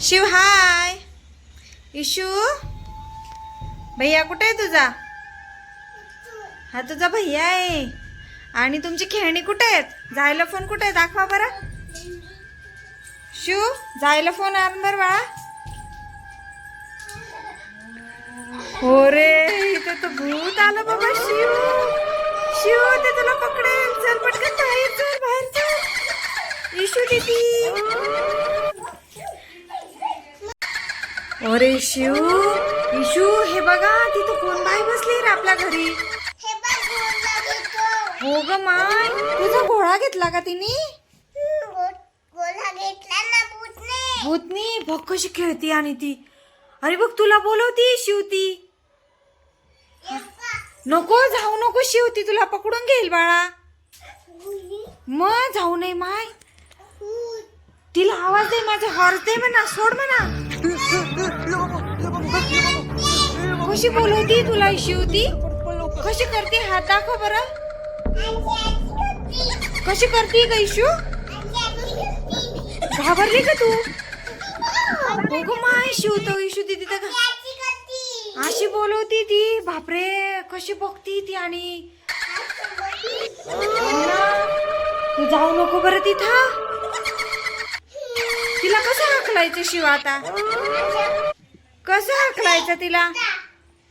शिव हाय. Issue भैया कुठे आहे तुझा? हा तुझा भैया आहे. आणि तुमची खेळणी कुठे आहेत? जायला फोन कुठे आहे? दाखवा बरं. शिव जायला फोन आण बरं बाळा. हो रे इथं तर भूत आलं बाबा शिव. शिव ते तुला पकडे. अरे शिव इशू हे बघा तिथं कोण बाई बसली रे आपल्या घरी? हे ग माय तुझा घोडा घेतला का तिने? भूतने बघ कशी खेळती आणि ती. अरे बघ तुला बोलवती शिवती नको जाऊ नको शिवती तुला पकडून घेईल बाळा. मग जाऊ नये माय. तिला आवाज दे माझा हॉर्स दे म्हणा सोड म्हणा. कशी बोलवती तुला शिवती कशी करते? हात दाखव बर. कशी करते ग इशू? घाबरली का तू? बघ मा माय शिवतो इशू ती तिथं अशी बोलवती ती. बापरे कशी बघती ती आणि. तू जाऊ नको बरं तिथं. तिला कसं हाकलायचं शिव आता? कसं हाकलायचं तिला?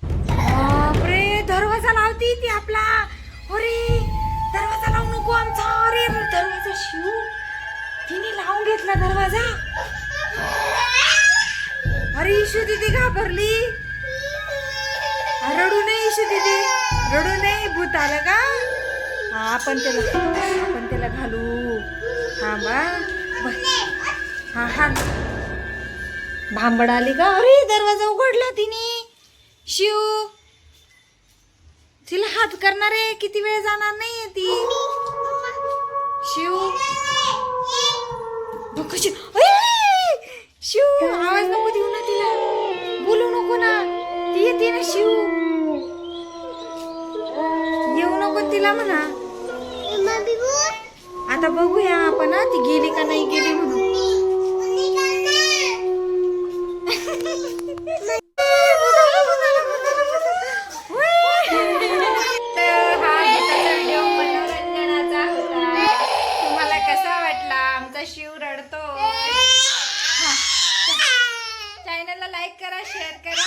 बापरे दरवाजा लावती ती आपला. अरे दरवाजा लावू नको आमचा. अरे दरवाजा शिव. तिने लावून घेतला दरवाजा. अरे इशू दिदी घाबरली. रडू नये इशू दिदी. रडू नये भूत आलं का आपण त्याला आपण त्याला घालू. हा बा हा हा. भांबड आली का? अरे दरवाजा उघडला तिने. शिव तिला हात करणार आहे किती वेळ जाणार नाहीये ती. शिव. कशी! शिव. आवाज नको देऊ ना तिला. बोलू नको ना. ती येते ना शिव. येऊ नको तिला म्हणा. आता बघूया आपण ती गेली का नाही गेली म्हणून. चॅनलला लाईक करा शेअर करा.